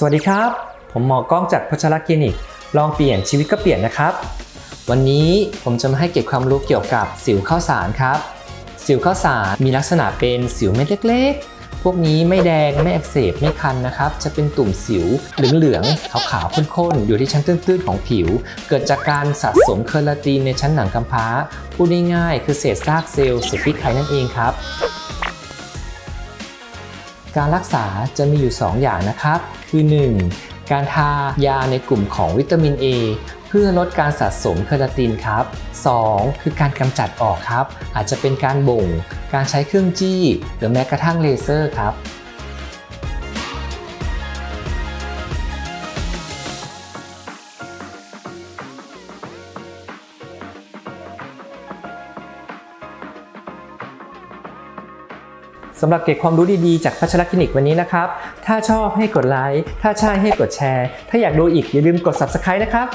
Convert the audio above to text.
สวัสดีครับ ผมหมอกล้องจากพัชรคลินิก ลองเปลี่ยนชีวิตก็เปลี่ยนนะครับ วันนี้ผมจะมาให้เก็บความรู้เกี่ยวกับสิวข้าวสารครับ สิวข้าวสารมีลักษณะเป็นสิวเม็ดเล็กๆ พวกนี้ไม่แดงไม่อักเสบไม่คันนะครับ จะเป็นตุ่มสิวเหลืองๆขาวๆข้นๆ อยู่ที่ชั้นตื้นๆ ของผิว เกิดจากการสะสมเคอราตินในชั้นหนังกำพร้าพูดง่ายๆคือเศษซากเซลล์สุดพิษภัยนั่นเองครับ การรักษาจะมีอยู่ 2 อย่างนะครับ คือ 1. การทายาในกลุ่มของวิตามิน A เพื่อลดการสะสมเคอราตินครับ 2. คือการกำจัดออกครับ อาจจะเป็นการบ่ง การใช้เครื่องจี้ หรือแม้กระทั่งเลเซอร์ครับ สำหรับเก็บความรู้ดีๆ จากพัชรคลินิกวันนี้นะครับ ถ้าชอบให้กดไลค์ ถ้าใช่ให้กดแชร์ ถ้าอยากดูอีกอย่าลืมกด Subscribe นะครับ